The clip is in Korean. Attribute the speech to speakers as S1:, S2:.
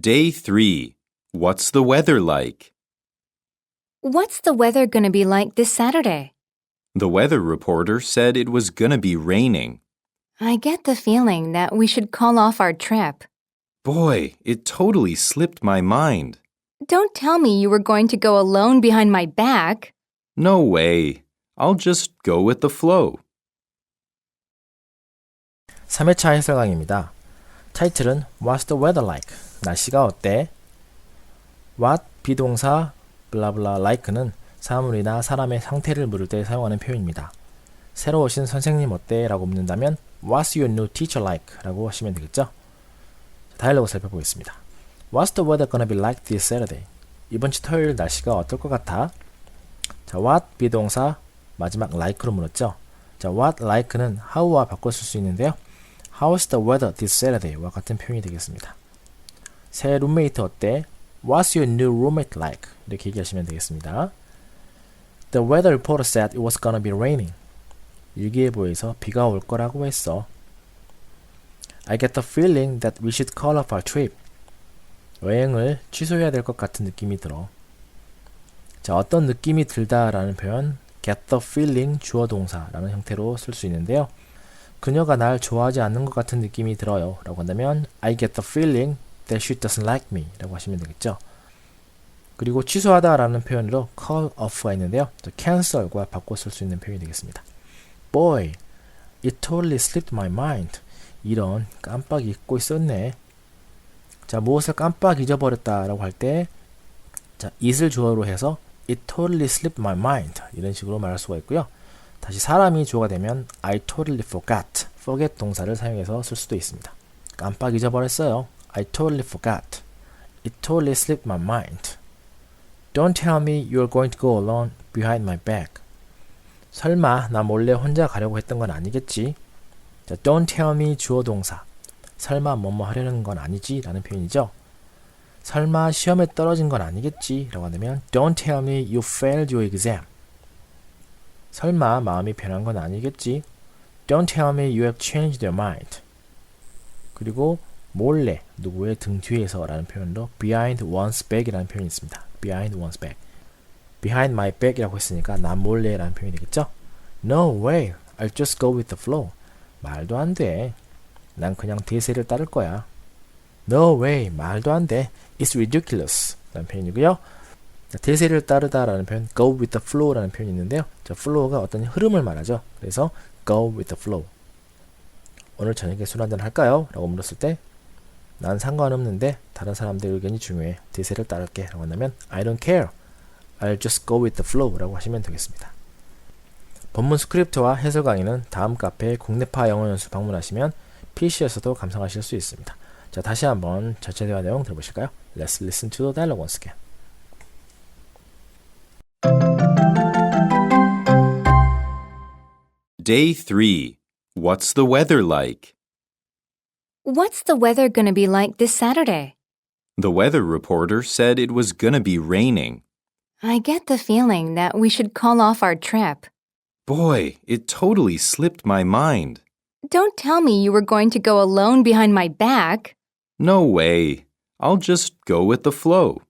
S1: Day 3. What's the weather like?
S2: What's the weather going to be like this Saturday?
S1: The weather reporter said it was gonna be raining.
S2: I get the feeling that we should call off our trip.
S1: Boy, it totally slipped my mind.
S2: Don't tell me you were going to go alone behind my back.
S1: No way. I'll just go with the flow.
S3: 3회차 해설 강의입니다. 타이틀은 What's the weather like? 날씨가 어때? What 비동사 블라블라 like는 사물이나 사람의 상태를 물을 때 사용하는 표현입니다. 새로 오신 선생님 어때? 라고 묻는다면 What's your new teacher like? 라고 하시면 되겠죠. 자, 다이얼로그 살펴보겠습니다. What's the weather gonna be like this Saturday? 이번 주 토요일 날씨가 어떨 것 같아? 자, what 비동사 마지막 like로 물었죠. 자, what like는 how와 바꿔 쓸 수 있는데요. How's the weather this Saturday와 같은 표현이 되겠습니다. 새 룸메이트 어때? What's your new roommate like? 이렇게 얘기하시면 되겠습니다. The weather reporter said it was gonna be raining. 일기예보에서 비가 올 거라고 했어. I get the feeling that we should call off our trip. 여행을 취소해야 될 것 같은 느낌이 들어. 자, 어떤 느낌이 들다라는 표현 get the feeling 주어 동사라는 형태로 쓸 수 있는데요. 그녀가 날 좋아하지 않는 것 같은 느낌이 들어요. 라고 한다면 I get the feeling that she doesn't like me 라고 하시면 되겠죠. 그리고 취소하다 라는 표현으로 call off가 있는데요. cancel과 바꿔 쓸 수 있는 표현이 되겠습니다. Boy, it totally slipped my mind. 이런 깜빡 잊고 있었네. 자, 무엇을 깜빡 잊어버렸다 라고 할 때, 자, it을 주어로 해서 it totally slipped my mind. 이런 식으로 말할 수가 있고요. 다시 사람이 주어가 되면 I totally forgot. forget 동사를 사용해서 쓸 수도 있습니다. 깜빡 잊어버렸어요. I totally forgot. It totally slipped my mind. Don't tell me you're going to go alone behind my back. 설마 나 몰래 혼자 가려고 했던 건 아니겠지? 자, don't tell me 주어 동사. 설마 뭐뭐 하려는 건 아니지? 라는 표현이죠. 설마 시험에 떨어진 건 아니겠지? 라고 하면 Don't tell me you failed your exam. 설마 마음이 변한 건 아니겠지? Don't tell me you have changed your mind. 그리고 몰래 누구의 등 뒤에서 라는 표현으로 behind one's back이라는 표현이 있습니다. behind one's back. behind my back이라고 했으니까 나 몰래 라는 표현이 되겠죠? No way. I'll just go with the flow. 말도 안 돼. 난 그냥 대세를 따를 거야. No way. 말도 안 돼. It's ridiculous. 라는 표현이고요. 자, 대세를 따르다라는 표현, go with the flow라는 표현이 있는데요. 자, flow가 어떤 흐름을 말하죠. 그래서 go with the flow. 오늘 저녁에 술 한잔 할까요? 라고 물었을 때, 난 상관없는데 다른 사람들 의견이 중요해. 대세를 따를게. 라고 한다면, I don't care. I'll just go with the flow. 라고 하시면 되겠습니다. 본문 스크립트와 해설 강의는 다음 카페 국내파 영어 연수 방문하시면 PC에서도 감상하실 수 있습니다. 자, 다시 한번 전체 대화 내용 들어보실까요? Let's listen to the dialogue once again.
S1: Day 3. What's the weather like?
S2: What's the weather going to be like this Saturday?
S1: The weather reporter said it was gonna be raining.
S2: I get the feeling that we should call off our trip.
S1: Boy, it totally slipped my mind.
S2: Don't tell me you were going to go alone behind my back.
S1: No way. I'll just go with the flow.